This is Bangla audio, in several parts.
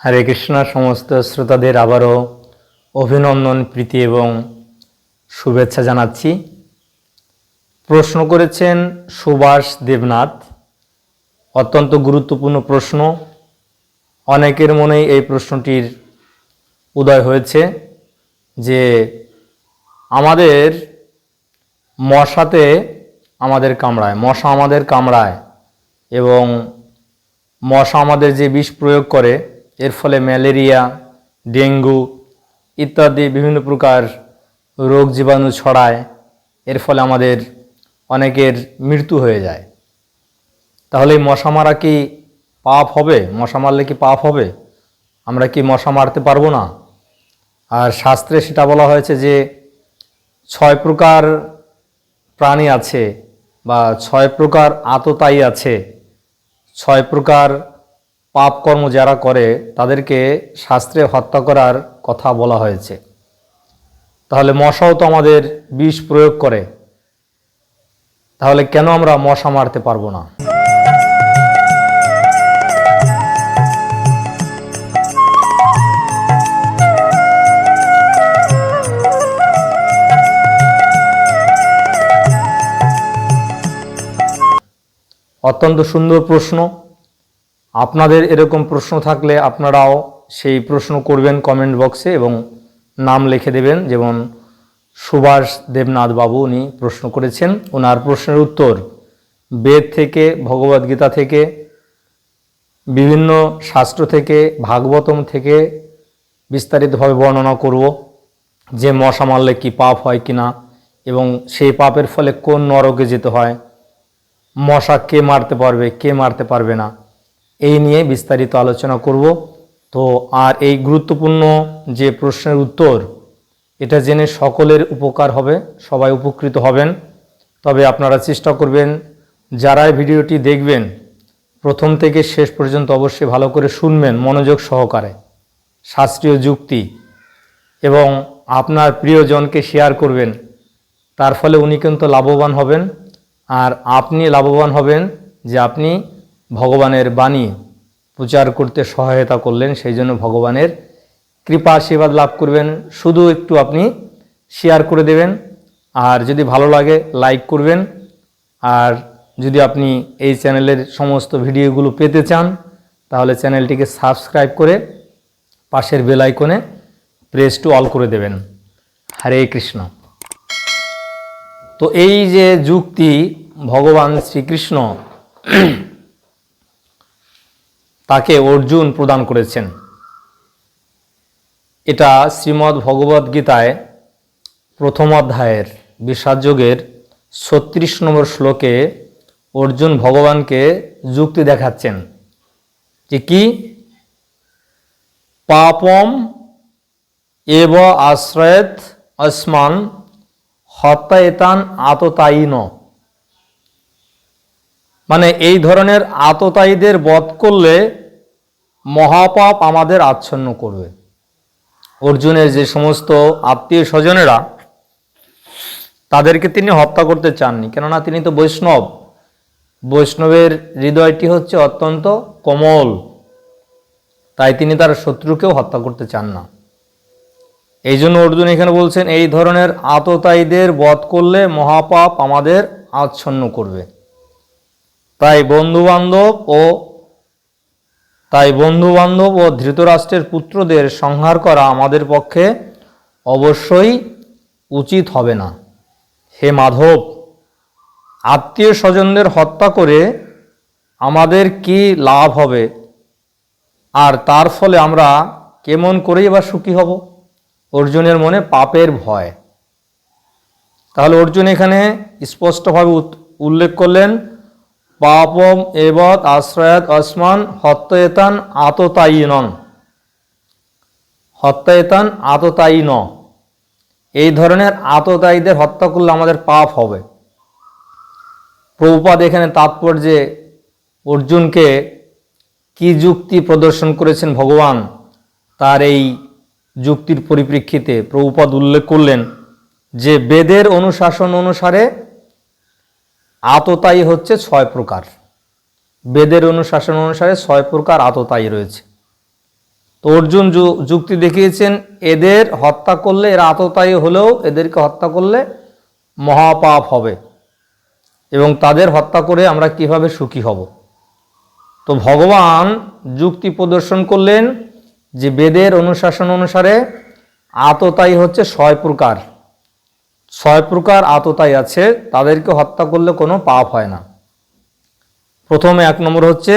হরে কৃষ্ণ, সমস্ত শ্রোতাদের আবারও অভিনন্দন, প্রীতি এবং শুভেচ্ছা জানাচ্ছি। প্রশ্ন করেছেন সুভাষ দেবনাথ, অত্যন্ত গুরুত্বপূর্ণ প্রশ্ন। অনেকের মনেই এই প্রশ্নটির উদয় হয়েছে যে আমাদের মশাতে আমাদের কামড়ায়, মশা আমাদের কামড়ায় এবং মশা আমাদের যে বিষ প্রয়োগ করে এর ফলে ম্যালেরিয়া, ডেঙ্গু ইত্যাদি বিভিন্ন প্রকার রোগ জীবাণু ছড়ায়। এর ফলে আমাদের অনেকের মৃত্যু হয়ে যায়। তাহলে মশা মারা কি পাপ হবে? মশা মারলে কি পাপ হবে? আমরা কি মশা মারতে পারব না? আর শাস্ত্রে সেটা বলা হয়েছে যে ছয় প্রকার প্রাণী আছে বা ছয় প্রকার আততায়ী আছে। ছয় প্রকার পাপ কর্ম যারা করে, তাদেরকে শাস্ত্রে হত্যা করার কথা বলা হয়েছে। তাহলে মশাও তো আমাদের বিষ প্রয়োগ করে। তাহলে কেন আমরা মশা মারতে পারব না? অত্যন্ত সুন্দর প্রশ্ন। আপনাদের এরকম প্রশ্ন থাকলে আপনারাও সেই প্রশ্ন করবেন কমেন্ট বক্সে এবং নাম লিখে দেবেন। যেমন সুভাষ দেবনাথ বাবু উনি প্রশ্ন করেছেন। ওনার প্রশ্নের উত্তর, বেদ থেকে ভগবদ্গীতা থেকে, বিভিন্ন শাস্ত্র থেকে, ভাগবতম থেকে বিস্তারিতভাবে বর্ণনা করব, যে মশা মারলে কি পাপ হয় কি না এবং সেই পাপের ফলে কোন নরকে যেতে হয়, মশা কে মারতে পারবে, কে মারতে পারবে না। এই নিয়ে বিস্তারিত আলোচনা করব। তো আর এই গুরুত্বপূর্ণ যে প্রশ্নের উত্তর, এটা জেনে সকলের উপকার হবে, সবাই উপকৃত হবেন। তবে আপনারা চেষ্টা করবেন যারা এই ভিডিওটি দেখবেন, প্রথম থেকে শেষ পর্যন্ত অবশ্যই ভালো করে শুনবেন মনোযোগ সহকারে, শাস্ত্রীয় যুক্তি, এবং আপনার প্রিয়জনকে শেয়ার করবেন। তার ফলে উনি কিন্তু লাভবান হবেন, আর আপনি লাভবান হবেন যে আপনি ভগবানের বাণী প্রচার করতে সহায়তা করলেন, সেই জন্য ভগবানের কৃপা আশীর্বাদ লাভ করবেন। শুধু একটু আপনি শেয়ার করে দেবেন, আর যদি ভালো লাগে লাইক করবেন। আর যদি আপনি এই চ্যানেলের সমস্ত ভিডিওগুলো পেতে চান, তাহলে চ্যানেলটিকে সাবস্ক্রাইব করে পাশের বেল আইকনে প্রেস টু অল করে দেবেন। হরে কৃষ্ণ। তো এই যে যুক্তি ভগবান শ্রীকৃষ্ণ তাকে অর্জুন প্রদান করেছেন। এটা শ্রীমদ্ ভগবদ গীতায় প্রথম অধ্যায়ের বিষাদযোগের ছত্রিশ নম্বর শ্লোকে অর্জুন ভগবানকে যুক্তি দেখাচ্ছেন যে কি? পাপম এব আশ্রয়েত আসমান হত্যায়তান আততায়ীন। মানে এই ধরনের আততায়ীদের বধ করলে মহাপাপ আমাদের আচ্ছন্ন করবে। অর্জুনের যে সমস্ত আত্মীয় স্বজনেরা, তাদেরকে তিনি হত্যা করতে চাননি। কেননা তিনি তো বৈষ্ণব। বৈষ্ণবের হৃদয়টি হচ্ছে অত্যন্ত কোমল। তাই তিনি তার শত্রুকেও হত্যা করতে চান না। এই জন্য অর্জুন এখানে বলছেন, এই ধরনের আততায়ীদের বধ করলে মহাপাপ আমাদের আচ্ছন্ন করবে। তাই বন্ধুবান্ধব ও তাই বন্ধুবান্ধব ও ধৃতরাষ্ট্রের পুত্রদের সংহার করা আমাদের পক্ষে অবশ্যই উচিত হবে না। হে মাধব, আত্মীয় স্বজনদের হত্যা করে আমাদের কি লাভ হবে? আর তার ফলে আমরা কেমন করেই বা সুখী হব? অর্জুনের মনে পাপের ভয়। তাহলে অর্জুন এখানে স্পষ্টভাবে উল্লেখ করলেন পাপম এবৎ আশ্রয়াত আসমান হত্যয়েতান আততায়ীনন হত্যয়েতান আততায়ীন। এই ধরনের আততায়ীদের হত্যা করলে আমাদের পাপ হবে। প্রভুপাদ এখানে তাৎপর্যে অর্জুনকে কি যুক্তি প্রদর্শন করেছেন ভগবান? তার এই যুক্তির পরিপ্রেক্ষিতে প্রভুপাদ উল্লেখ করলেন যে বেদের অনুশাসন অনুসারে আততায়ী হচ্ছে ছয় প্রকার। বেদের অনুশাসন অনুসারে ছয় প্রকার আততায়ী রয়েছে। তো অর্জুন যুক্তি দেখিয়েছেন, এদের হত্যা করলে, এরা আততায়ী হলেও এদেরকে হত্যা করলে মহাপাপ হবে। এবং তাদের হত্যা করে আমরা কীভাবে সুখী হব? তো ভগবান যুক্তি প্রদর্শন করলেন যে বেদের অনুশাসন অনুসারে আততায়ী হচ্ছে ছয় প্রকার। ছয় প্রকার আততায়ী আছে, তাদেরকে হত্যা করলে কোনো পাপ হয় না। প্রথমে এক নম্বর হচ্ছে,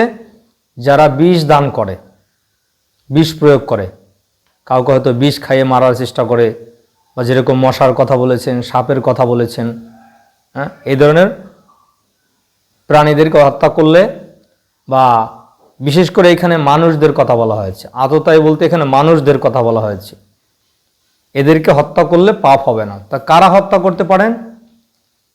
যারা বিষ দান করে, বিষ প্রয়োগ করে। কাউকে হয়তো বিষ খাইয়ে মারার চেষ্টা করে, বা যেরকম মশার কথা বলেছেন, সাপের কথা বলেছেন হ্যাঁ এই ধরনের প্রাণীদেরকে হত্যা করলে, বা বিশেষ করে এখানে মানুষদের কথা বলা হয়েছে। আততাই বলতে এখানে মানুষদের কথা বলা হয়েছে। এদেরকে হত্যা করলে পাপ হবে না। তা কারা হত্যা করতে পারেন?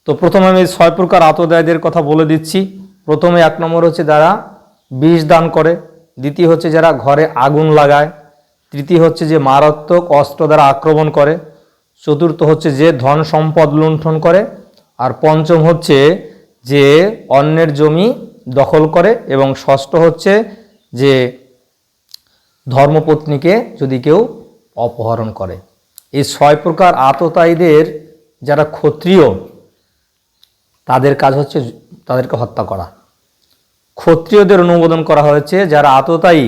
তো প্রথমে আমি ছয় প্রকার আততায়ীদের কথা বলে দিচ্ছি। প্রথমে এক নম্বর হচ্ছে যারা বিষ দান করে। দ্বিতীয় হচ্ছে যারা ঘরে আগুন লাগায়। তৃতীয় হচ্ছে যে মারাত্মক অস্ত্র দ্বারা আক্রমণ করে। চতুর্থ হচ্ছে যে ধন সম্পদ লুণ্ঠন করে। আর পঞ্চম হচ্ছে যে অন্যের জমি দখল করে। এবং ষষ্ঠ হচ্ছে যে ধর্মপত্নীকে যদি কেউ অপহরণ করে। এই ছয় প্রকার আততায়ীদের যারা ক্ষত্রিয়, তাদের কাজ হচ্ছে তাদেরকে হত্যা করা। ক্ষত্রিয়দের অনুমোদন করা হয়েছে যারা আততায়ী,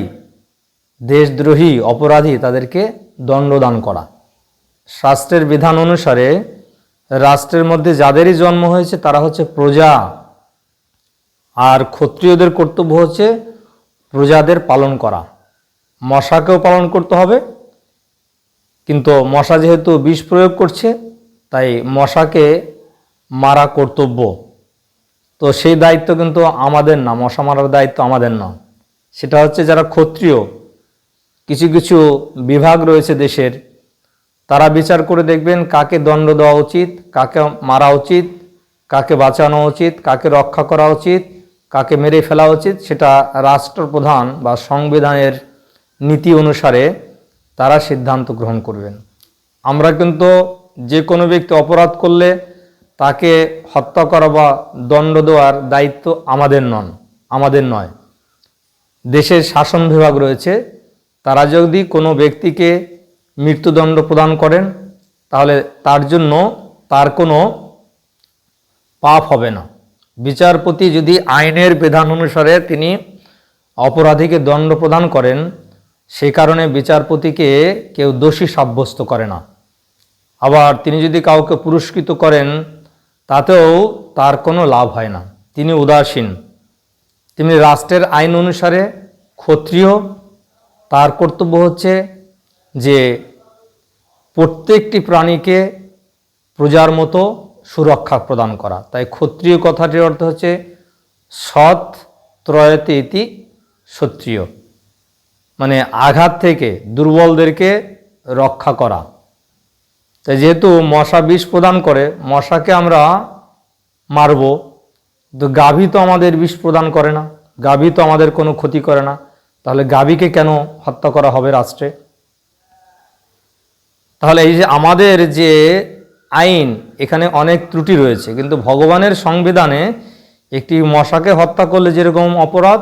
দেশদ্রোহী, অপরাধী, তাদেরকে দণ্ডদান করা। শাস্ত্রের বিধান অনুসারে রাষ্ট্রের মধ্যে যাদেরই জন্ম হয়েছে, তারা হচ্ছে প্রজা। আর ক্ষত্রিয়দের কর্তব্য হচ্ছে প্রজাদের পালন করা। মশাকেও পালন করতে হবে কিন্তু মশা যেহেতু বিষ প্রয়োগ করছে, তাই মশাকে মারা কর্তব্য। তো সেই দায়িত্ব কিন্তু আমাদের না, মশা মারার দায়িত্ব আমাদের না। সেটা হচ্ছে যারা ক্ষত্রিয়, কিছু কিছু বিভাগ রয়েছে দেশের, তারা বিচার করে দেখবেন কাকে দণ্ড দেওয়া উচিত, কাকে মারা উচিত, কাকে বাঁচানো উচিত, কাকে রক্ষা করা উচিত, কাকে মেরে ফেলা উচিত, সেটা রাষ্ট্রপ্রধান বা সংবিধানের নীতি অনুসারে তারা সিদ্ধান্ত গ্রহণ করবেন। আমরা কিন্তু যে কোনো ব্যক্তি অপরাধ করলে তাকে হত্যা করা বা দণ্ড দেওয়ার দায়িত্ব আমাদের নন, আমাদের নয়। দেশের শাসন বিভাগ রয়েছে, তারা যদি কোনো ব্যক্তিকে মৃত্যুদণ্ড প্রদান করেন, তাহলে তার জন্য তার কোনো পাপ হবে না। বিচারপতি যদি আইনের বিধান অনুসারে তিনি অপরাধীকে দণ্ড প্রদান করেন সেই কারণে বিচারপতিকে কেউ দোষী সাব্যস্ত করে না। আবার তিনি যদি কাউকে পুরস্কৃত করেন, তাতেও তার কোনো লাভ হয় না। তিনি উদাসীন। তেমনি রাষ্ট্রের আইন অনুসারে ক্ষত্রিয়। তার কর্তব্য হচ্ছে যে প্রত্যেকটি প্রাণীকে প্রজার মতো সুরক্ষা প্রদান করা। তাই ক্ষত্রিয় কথাটির অর্থ হচ্ছে সৎ ত্রয়তে ইতি ক্ষত্রিয় মানে আঘাত থেকে দুর্বলদেরকে রক্ষা করা। তাই যেহেতু মশা বিষ প্রদান করে, মশাকে আমরা মারব তো গাভী তো আমাদের বিষ প্রদান করে না, গাভী তো আমাদের কোনো ক্ষতি করে না। তাহলে গাভীকে কেন হত্যা করা হবে রাষ্ট্রে? তাহলে এই যে আমাদের যে আইন, এখানে অনেক ত্রুটি রয়েছে, কিন্তু ভগবানের সংবিধানে একটি মশাকে হত্যা করলে যেরকম অপরাধ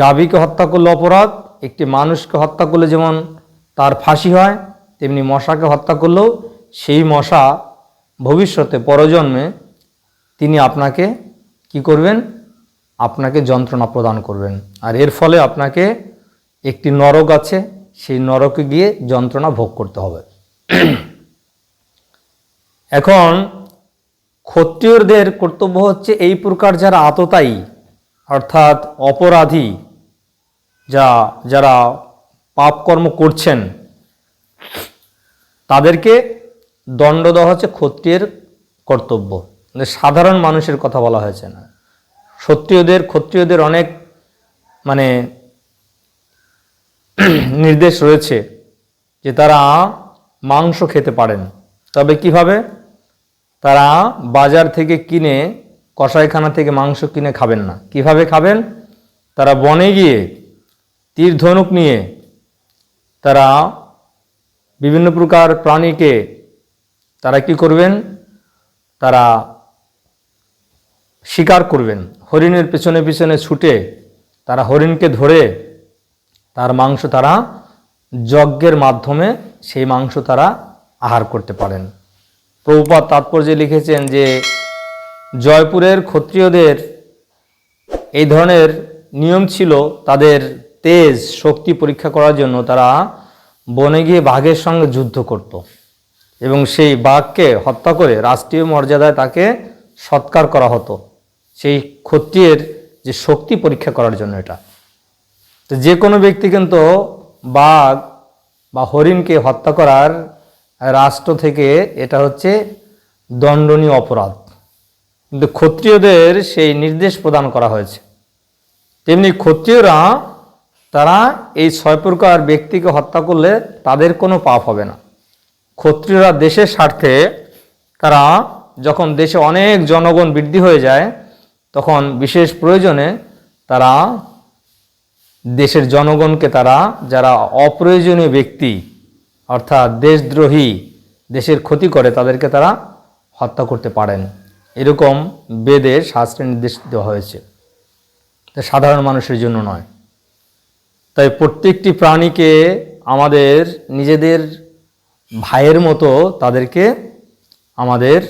গাভীকে হত্যা করলে অপরাধ, একটি মানুষকে হত্যা করলে যেমন তার ফাঁসি হয়, তেমনি মশাকে হত্যা করলেও সেই মশা ভবিষ্যতে পরজন্মে তিনি আপনাকে কি করবেন? আপনাকে যন্ত্রণা প্রদান করবেন। আর এর ফলে আপনাকে একটি নরক আছে, সেই নরকে গিয়ে যন্ত্রণা ভোগ করতে হবে। এখন ক্ষত্রিয়দের কর্তব্য হচ্ছে এই প্রকার যারা আততায়ী অর্থাৎ অপরাধী যা, যারা পাপকর্ম করছেন, তাদেরকে দণ্ড দেওয়া হচ্ছে ক্ষত্রিয়ের কর্তব্য। মানে সাধারণ মানুষের কথা বলা হয়েছে না। ক্ষত্রিয়দের ক্ষত্রিয়দের অনেক মানে নির্দেশ রয়েছে যে তারা মাংস খেতে পারেন। তবে কীভাবে? তারা বাজার থেকে কিনে কষাইখানা থেকে মাংস কিনে খাবেন না। কীভাবে খাবেন? তারা বনে গিয়ে তীর ধনুক নিয়ে তারা বিভিন্ন প্রকার প্রাণীকে তারা কি করবেন? তারা শিকার করবেন। হরিণের পেছনে পেছনে ছুটে তারা হরিণকে ধরে তার মাংস তারা যজ্ঞের মাধ্যমে সেই মাংস তারা আহার করতে পারেন। প্রভুপাত তাৎপর্যে লিখেছেন যে জয়পুরের ক্ষত্রিয়দের এই ধরনের নিয়ম ছিল তাদের তেজ শক্তি পরীক্ষা করার জন্য তারা বনে গিয়ে বাঘের সঙ্গে যুদ্ধ করত। এবং সেই বাঘকে হত্যা করে রাষ্ট্রীয় মর্যাদায় তাকে সৎকার করা হতো। সেই ক্ষত্রিয়ের যে শক্তি পরীক্ষা করার জন্য এটা। তো যে কোনো ব্যক্তি কিন্তু বাঘ বা হরিণকে হত্যা করার রাষ্ট্র থেকে এটা হচ্ছে দণ্ডনীয় অপরাধ। কিন্তু ক্ষত্রিয়দের সেই নির্দেশ প্রদান করা হয়েছে। তেমনি ক্ষত্রিয়রা তারা এই ছয় প্রকার ব্যক্তিকে হত্যা করলে তাদের কোনো পাপ হবে না। ক্ষত্রিয়রা দেশের স্বার্থে তারা যখন দেশে অনেক জনগণ বৃদ্ধি হয়ে যায়, তখন বিশেষ প্রয়োজনে তারা দেশের জনগণকে তারা যারা অপ্রয়োজনীয় ব্যক্তি, অর্থাৎ দেশদ্রোহী, দেশের ক্ষতি করে তাদেরকে তারা হত্যা করতে পারেন। এরকম বেদে শাস্ত্রে নির্দেশ দেওয়া হয়েছে। তা সাধারণ মানুষের জন্য নয়। তাই প্রত্যেকটি প্রাণীকে আমাদের নিজেদের ভাইয়ের মতো তাদেরকে আমাদের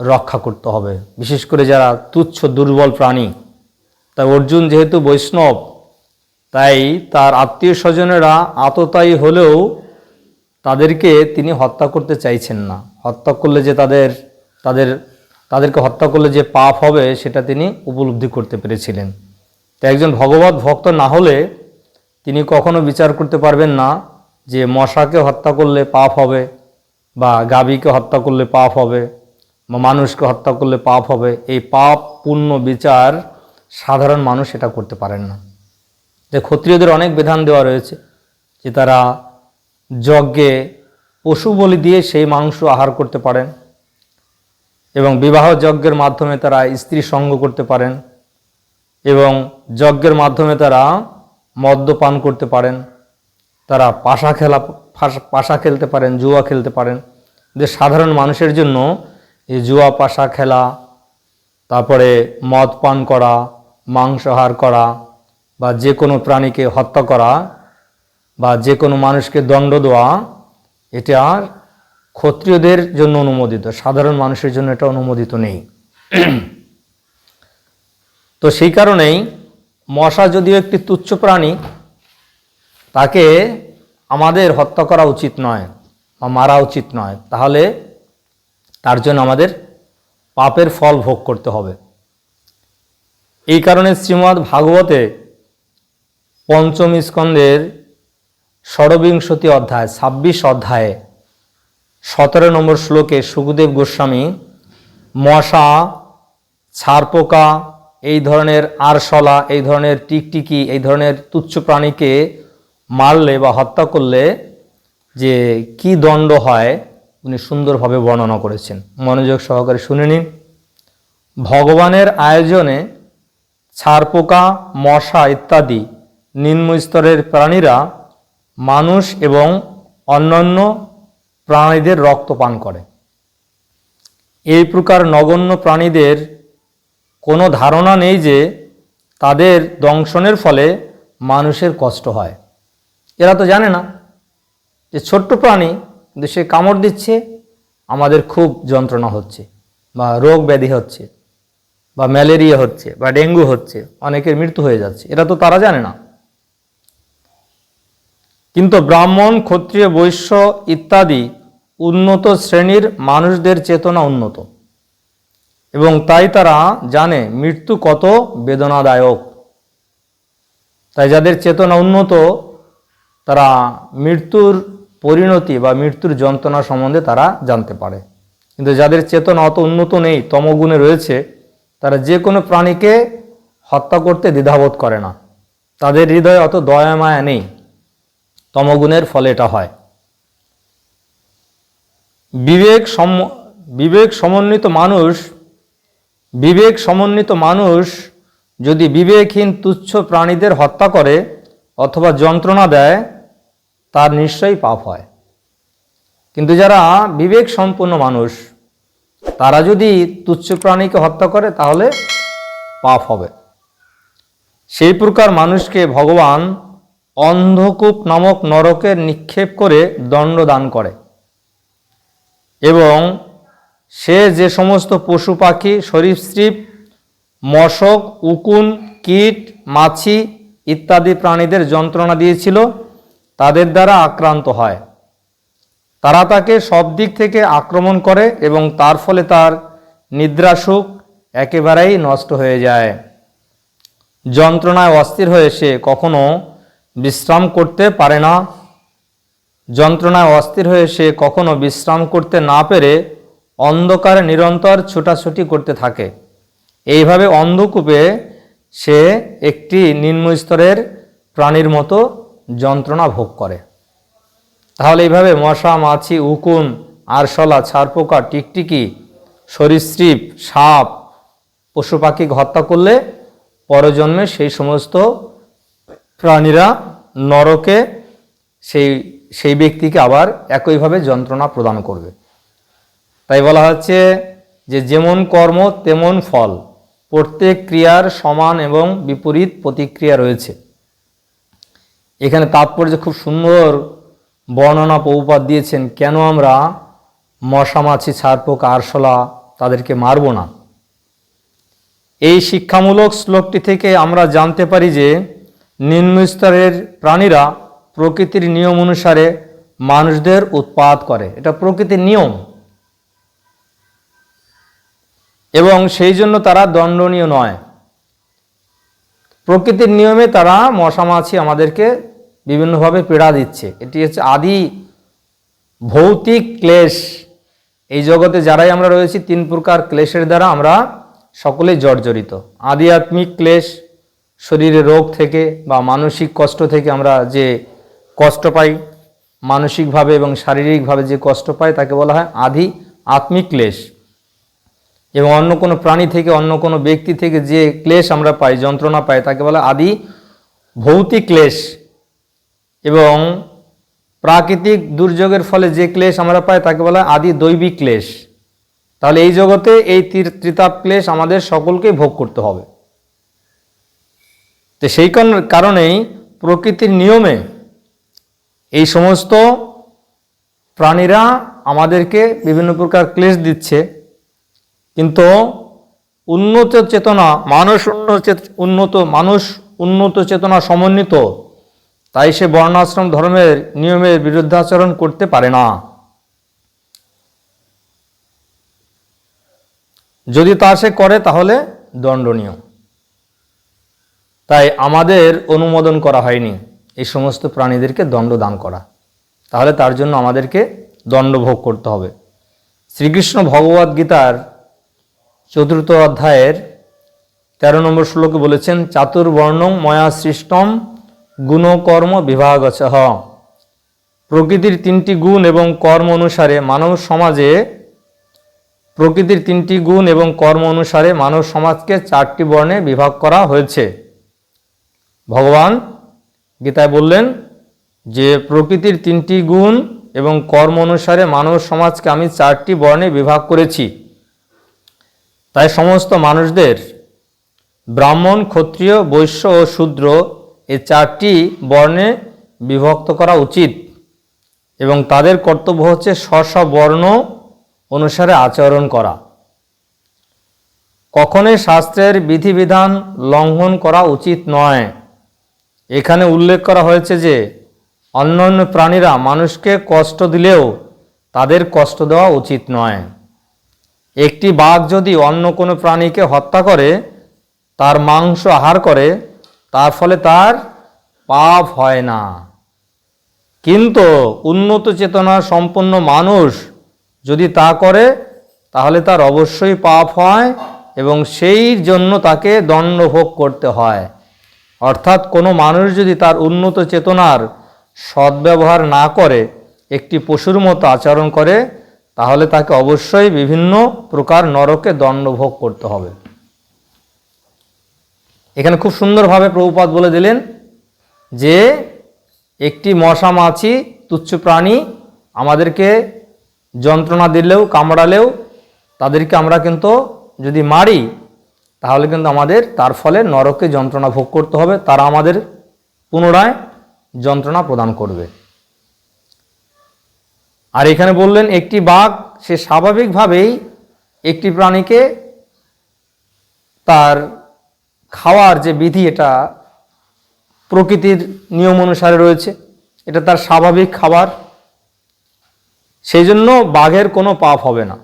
রক্ষা করতে হবে। বিশেষ করে যারা তুচ্ছ দুর্বল প্রাণী। তাই অর্জুন যেহেতু বৈষ্ণব, তাই তার আত্মীয় স্বজনেরা আততায়ী হলেও তাদেরকে তিনি হত্যা করতে চাইছেন না। হত্যা করলে যে তাদের তাদের তাদেরকে হত্যা করলে যে পাপ হবে সেটা তিনি উপলব্ধি করতে পেরেছিলেন। তো একজন ভগবত ভক্ত না হলে তিনি কখনো বিচার করতে পারবেন না যে মশাকে হত্যা করলে পাপ হবে বা গাভীকে হত্যা করলে পাপ হবে বা মানুষকে হত্যা করলে পাপ হবে। এই পাপ পূর্ণ বিচার সাধারণ মানুষ এটা করতে পারেন না। যে ক্ষত্রিয়দের অনেক বিধান দেওয়া রয়েছে যে তারা যজ্ঞে পশু বলি দিয়ে সেই মাংস আহার করতে পারেন। এবং বিবাহ যজ্ঞের মাধ্যমে তারা স্ত্রী সঙ্গ করতে পারেন এবং যজ্ঞের মাধ্যমে তারা মদ্যপান করতে পারেন। তারা পাশা খেলা, পাশা খেলতে পারেন, জুয়া খেলতে পারেন। যে সাধারণ মানুষের জন্য এই জুয়া, পাশা খেলা, তারপরে মদ পান করা, মাংসাহার করা বা যে কোনো প্রাণীকে হত্যা করা বা যে কোনো মানুষকে দণ্ড দেওয়া, এটা ক্ষত্রিয়দের জন্য অনুমোদিত, সাধারণ মানুষের জন্য এটা অনুমোদিত নেই। তো সেই কারণেই মশা যদিও একটি তুচ্ছ প্রাণী, তাকে আমাদের হত্যা করা উচিত নয় বা মারা উচিত নয়। তাহলে তার জন্য আমাদের পাপের ফল ভোগ করতে হবে। এই কারণে শ্রীমদ্ ভাগবতে পঞ্চম স্কন্দের ষড়বিংশতি অধ্যায়, ছাব্বিশ অধ্যায়ে সতেরো নম্বর শ্লোকে সুখদেব গোস্বামী, মশা, ছারপোকা, এই ধরনের আরশলা, এই ধরনের টিকটিকি, এই ধরনের তুচ্ছ প্রাণীকে মারলে বা হত্যা করলে যে কি দণ্ড হয়, উনি সুন্দরভাবে বর্ণনা করেছেন। মনোযোগ সহকারে শুনে নিন। ভগবানের আয়োজনে ছারপোকা, মশা ইত্যাদি নিম্ন স্তরের প্রাণীরা মানুষ এবং অন্যান্য প্রাণীদের রক্ত পান করে। এই প্রকার নগণ্য প্রাণীদের কোনো ধারণা নেই যে তাদের দংশনের ফলে মানুষের কষ্ট হয়। এরা তো জানে না যে ছোট্ট প্রাণী কিন্তু সে কামড় দিচ্ছে, আমাদের খুব যন্ত্রণা হচ্ছে বা রোগ ব্যাধি হচ্ছে বা ম্যালেরিয়া হচ্ছে বা ডেঙ্গু হচ্ছে, অনেকের মৃত্যু হয়ে যাচ্ছে এটা তো তারা জানে না। কিন্তু ব্রাহ্মণ, ক্ষত্রিয়, বৈশ্য ইত্যাদি উন্নত শ্রেণির মানুষদের চেতনা উন্নত। এবং তাই তারা জানে মৃত্যু কত বেদনাদায়ক। তাই যাদের চেতনা উন্নত, তারা মৃত্যুর পরিণতি বা মৃত্যুর যন্ত্রণা সম্বন্ধে তারা জানতে পারে। কিন্তু যাদের চেতনা অত উন্নত নেই, তমগুণে রয়েছে, তারা যে কোনো প্রাণীকে হত্যা করতে দ্বিধাবোধ করে না। তাদের হৃদয়ে অত দয়া মায়া নেই। তমগুণের ফলে এটা হয়। বিবেক সম বিবেক সমন্বিত মানুষ, বিবেক সমন্বিত মানুষ যদি বিবেকহীন তুচ্ছ প্রাণীদের হত্যা করে অথবা যন্ত্রণা দেয়, তার নিশ্চয়ই পাপ হয়। কিন্তু যারা বিবেক সম্পন্ন মানুষ, তারা যদি তুচ্ছ প্রাণীকে হত্যা করে, তাহলে পাপ হবে। সেই প্রকার মানুষকে ভগবান অন্ধকূপ নামক নরকের নিক্ষেপ করে দণ্ড দান করে। এবং সে যে সমস্ত পশু পাখি সরীসৃপ মশক, উকুন, কীট, মাছি ইত্যাদি প্রাণীদের যন্ত্রণা দিয়েছিল, তাদের দ্বারা আক্রান্ত হয়। তারা তাকে সব দিক থেকে আক্রমণ করে এবং তার ফলে তার নিদ্রাসুখ একেবারেই নষ্ট হয়ে যায়। যন্ত্রণায় অস্থির হয়ে সে কখনো বিশ্রাম করতে পারে না। যন্ত্রণায় অস্থির হয়ে সে কখনো বিশ্রাম করতে না পেরে অন্ধকারে নিরন্তর ছুটাছুটি করতে থাকে। এইভাবে অন্ধকূপে সে একটি নিম্ন স্তরের প্রাণীর মতো যন্ত্রণা ভোগ করে। তাহলে এইভাবে মশা, মাছি, উকুন, আরশলা, ছারপোকা, টিকটিকি, সরীসৃপ, সাপ, পশু পাখি হত্যা করলে পরজন্মে সেই সমস্ত প্রাণীরা নরকে সেই সেই ব্যক্তিকে আবার একইভাবে যন্ত্রণা প্রদান করবে। তাই বলা হচ্ছে যে যেমন কর্ম, তেমন ফল। প্রত্যেক ক্রিয়ার সমান এবং বিপরীত প্রতিক্রিয়া রয়েছে। এখানে তাৎপর্য খুব সুন্দর বর্ণনা পৌপাত দিয়েছেন, কেন আমরা মশা, মাছি ছাড়পোক আরশোলা তাদেরকে মারব না? এই শিক্ষামূলক শ্লোকটি থেকে আমরা জানতে পারি যে নিম্ন স্তরের প্রাণীরা প্রকৃতির নিয়ম অনুসারে মানুষদের উৎপাদ করে। এটা প্রকৃতির নিয়ম। এবং সেই জন্য তারা দণ্ডনীয় নয়। প্রকৃতির নিয়মে তারা মশামাছি আমাদেরকে বিভিন্নভাবে পীড়া দিচ্ছে। এটি হচ্ছে আদি ভৌতিক ক্লেশ। এই জগতে যারাই আমরা রয়েছি, তিন প্রকার ক্লেশের দ্বারা আমরা সকলেই জর্জরিত। আধ্যাত্মিক ক্লেশ, শরীরে রোগ থেকে বা মানসিক কষ্ট থেকে আমরা যে কষ্ট পাই, মানসিকভাবে এবং শারীরিকভাবে যে কষ্ট পাই তাকে বলা হয় আধি আত্মিক ক্লেশ। এবং অন্য কোনো প্রাণী থেকে, অন্য কোনো ব্যক্তি থেকে যে ক্লেশ আমরা পাই, যন্ত্রণা পাই, তাকে বলা আদি ভৌতিক ক্লেশ। এবং প্রাকৃতিক দুর্যোগের ফলে যে ক্লেশ আমরা পাই তাকে বলা আদি দৈবিক ক্লেশ। তাহলে এই জগতে এই তীর- ত্রিতাপ ক্লেশ আমাদের সকলকেই ভোগ করতে হবে। তো সেই কারণ- কারণেই প্রকৃতির নিয়মে এই সমস্ত প্রাণীরা আমাদেরকে বিভিন্ন প্রকার ক্লেশ দিচ্ছে। কিন্তু উন্নত চেতনা, মানুষ উন্নত উন্নত, মানুষ উন্নত চেতনা সমন্বিত, তাই সে বর্ণাশ্রম ধর্মের নিয়মের বিরুদ্ধাচরণ করতে পারে না। যদি তা সে করে, তাহলে দণ্ডনীয়। তাই আমাদের অনুমোদন করা হয়নি। এই সমস্ত প্রাণীদেরকে দণ্ড দান করা। তাহলে তার জন্য আমাদেরকে দণ্ড ভোগ করতে হবে। শ্রীকৃষ্ণ ভগবদ্ গীতার চতুর্থ অধ্যায়ের তেরো নম্বর শ্লোকে বলেছেন, চাতুর্বর্ণং ময়া সৃষ্টম গুণকর্ম বিভাগ বিভাগছ। প্রকৃতির তিনটি গুণ এবং কর্ম অনুসারে মানব সমাজে প্রকৃতির তিনটি গুণ এবং কর্ম অনুসারে মানব সমাজকে চারটি বর্ণে বিভাগ করা হয়েছে। ভগবান গীতায় বললেন যে, প্রকৃতির তিনটি গুণ এবং কর্ম অনুসারে মানব সমাজকে আমি চারটি বর্ণে বিভাগ করেছি। তাই সমস্ত মানুষদের ব্রাহ্মণ, ক্ষত্রিয়, বৈশ্য ও শূদ্র এ চারটি বর্ণে বিভক্ত করা উচিত এবং তাদের কর্তব্য হচ্ছে স্ব বর্ণ অনুসারে আচরণ করা। কখনোই শাস্ত্রের বিধিবিধান লঙ্ঘন করা উচিত নয়। এখানে উল্লেখ করা হয়েছে যে, অন্যান্য প্রাণীরা মানুষকে কষ্ট দিলেও তাদের কষ্ট দেওয়া উচিত নয়। একটি বাঘ যদি অন্য কোনো প্রাণীকে হত্যা করে, তার মাংস আহার করে, তার ফলে তার পাপ হয় না। কিন্তু উন্নত চেতনা সম্পন্ন মানুষ যদি তা করে, তাহলে তার অবশ্যই পাপ হয় এবং সেই জন্য তাকে দণ্ড ভোগ করতে হয়। অর্থাৎ কোনো মানুষ যদি তার উন্নত চেতনার সদ্ব্যবহার না করে, একটি পশুর মতো আচরণ করে, তাহলে তাকে অবশ্যই বিভিন্ন প্রকার নরকে দণ্ড ভোগ করতে হবে। এখানে খুব সুন্দরভাবে প্রভুপাত বলে দিলেন যে, একটি মশা মাছি তুচ্ছ প্রাণী আমাদেরকে যন্ত্রণা দিলেও, কামড়ালেও, তাদেরকে আমরা কিন্তু যদি মারি তাহলে কিন্তু আমাদের তার ফলে নরকে যন্ত্রণা ভোগ করতে হবে, তারা আমাদের পুনরায় যন্ত্রণা প্রদান করবে। আর এখানে বললেন, একটি বাঘ, সে স্বাভাবিকভাবেই একটি প্রাণীকে তার খাওয়ার যে বিধি, এটা প্রকৃতির নিয়ম অনুসারে রয়েছে। এটা তার স্বাভাবিক খাবার। সেই জন্য বাঘের কোনো পাপ হবে না।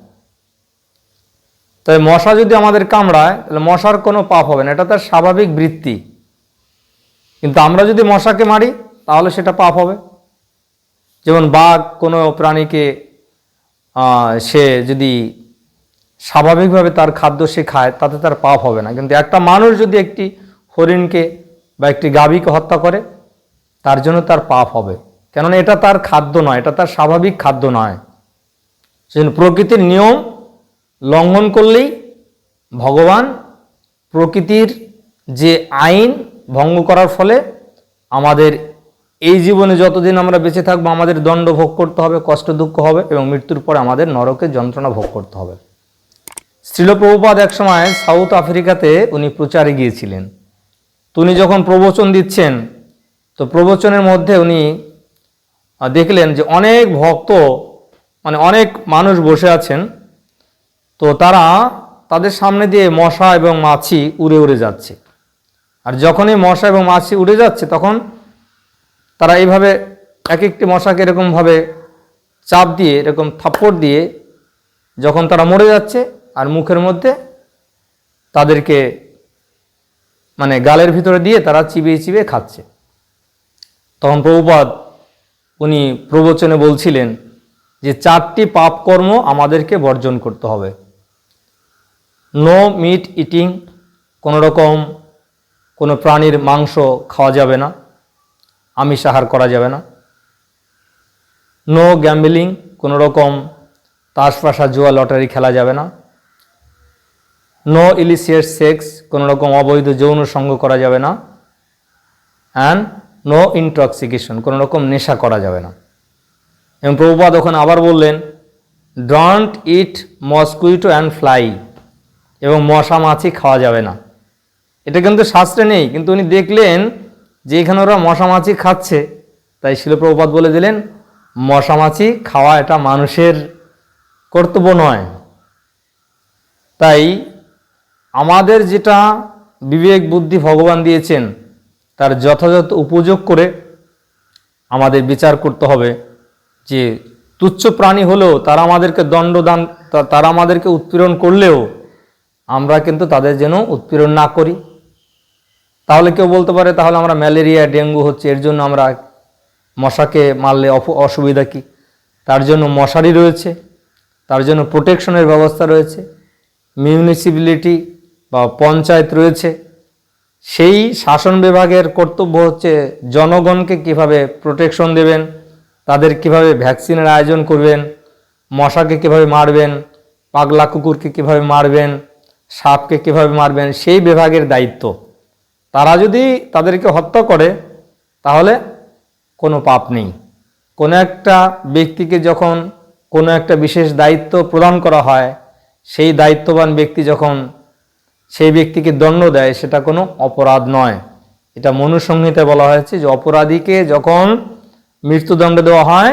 তাই মশা যদি আমাদের কামড়ায়, তাহলে মশার কোনো পাপ হবে না। এটা তার স্বাভাবিক বৃত্তি। কিন্তু আমরা যদি মশাকে মারি, তাহলে সেটা পাপ হবে। যেমন বাঘ কোনো প্রাণীকে সে যদি স্বাভাবিকভাবে তার খাদ্য সে খায়, তাতে তার পাপ হবে না। কিন্তু একটা মানুষ যদি একটি হরিণকে বা একটি গাভীকে হত্যা করে, তার জন্য তার পাপ হবে। কেননা এটা তার খাদ্য নয়, এটা তার স্বাভাবিক খাদ্য নয়। সেজন্য প্রকৃতির নিয়ম লঙ্ঘন করলেই ভগবান প্রকৃতির যে আইন ভঙ্গ করার ফলে আমাদের এই জীবনে যতদিন আমরা বেঁচে থাকব, আমাদের দণ্ড ভোগ করতে হবে, কষ্ট, দুঃখ হবে এবং মৃত্যুর পরে আমাদের নরকের যন্ত্রণা ভোগ করতে হবে। শ্রীল প্রভুপাদ একসময় সাউথ আফ্রিকাতে উনি প্রচারে গিয়েছিলেন। তো উনি যখন প্রবচন দিচ্ছেন, তো প্রবচনের মধ্যে উনি দেখলেন যে অনেক ভক্ত মানে অনেক মানুষ বসে আছেন। তো তারা তাদের সামনে দিয়ে মশা এবং মাছি উড়ে উড়ে যাচ্ছে। আর যখনই মশা এবং মাছি উড়ে যাচ্ছে, তখন তারা এইভাবে এক একটি মশাকে এরকমভাবে চাপ দিয়ে, এরকম থাপ্পড় দিয়ে যখন তারা মরে যাচ্ছে, আর মুখের মধ্যে তাদেরকে মানে গালের ভিতরে দিয়ে তারা চিবিয়ে চিবিয়ে খাচ্ছে। তখন প্রভুপাদ উনি প্রবচনে বলছিলেন যে, চারটি পাপকর্ম আমাদেরকে বর্জন করতে হবে। নো মিট ইটিং কোনো রকম কোনো প্রাণীর মাংস খাওয়া যাবে না, আমিষ আহার করা যাবে না। নো গ্যাম্বলিং কোনো রকম তাসপাশা জুয়া লটারি খেলা যাবে না। নো ইলিসিয়েট সেক্স কোনো রকম অবৈধ যৌন সঙ্গ করা যাবে না। অ্যান্ড নো ইনটক্সিকেশন কোনো রকম নেশা করা যাবে না। এবং প্রভুপাদ ওখানে আবার বললেন don't eat mosquito and fly এবং মশা মাছি খাওয়া যাবে না। এটা কিন্তু শাস্ত্রে নেই, কিন্তু উনি দেখলেন যে এখানে ওরা মশা মাছি খাচ্ছে। তাই শিলপ্রভুপাত বলে দিলেন, মশা মাছি খাওয়া এটা মানুষের কর্তব্য নয়। তাই আমাদের যেটা বিবেক, বুদ্ধি ভগবান দিয়েছেন, তার যথাযথ উপযোগ করে আমাদের বিচার করতে হবে যে তুচ্ছ প্রাণী হলেও তারা আমাদেরকে দণ্ডদান তারা আমাদেরকে উৎপীড়ন করলেও আমরা কিন্তু তাদের যেন উৎপীড়ন না করি। তাহলে কেউ বলতে পারে, তাহলে আমরা ম্যালেরিয়া, ডেঙ্গু হচ্ছে, এর জন্য আমরা মশাকে মারলে অসুবিধা কি? তার জন্য মশারি রয়েছে, তার জন্য প্রোটেকশনের ব্যবস্থা রয়েছে, মিউনিসিপ্যালিটি বা পঞ্চায়েত রয়েছে। সেই শাসন বিভাগের কর্তব্য হচ্ছে জনগণকে কীভাবে প্রোটেকশন দেবেন, তাদের কীভাবে ভ্যাকসিনের আয়োজন করবেন, মশাকে কীভাবে মারবেন, পাগলা কুকুরকে কীভাবে মারবেন সাপকে কীভাবে মারবেন, সেই বিভাগের দায়িত্ব। তারা যদি তাদেরকে হত্যা করে, তাহলে কোনো পাপ নেই। কোনো একটা ব্যক্তিকে যখন কোনো একটা বিশেষ দায়িত্ব প্রদান করা হয়, সেই দায়িত্ববান ব্যক্তি যখন সেই ব্যক্তিকে দণ্ড দেয়, সেটা কোনো অপরাধ নয়। এটা মনুসংহিতায় বলা হয়েছে যে অপরাধীকে যখন মৃত্যুদণ্ড দেওয়া হয়,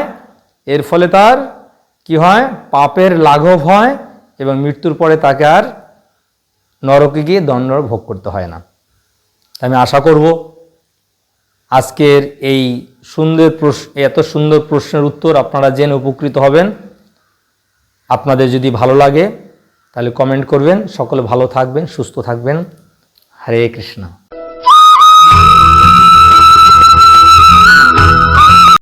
এর ফলে তার কি হয়? পাপের লাঘব হয় এবং মৃত্যুর পরে তাকে আর নরকে গিয়ে দণ্ড ভোগ করতে হয় না। আমি আশা করব আজকের এই সুন্দর প্রশ্ন, এত সুন্দর প্রশ্নের উত্তর আপনারা জেনে উপকৃত হবেন। আপনাদের যদি ভালো লাগে, তাহলে কমেন্ট করবেন। সকলে ভালো থাকবেন, সুস্থ থাকবেন। হরে কৃষ্ণ।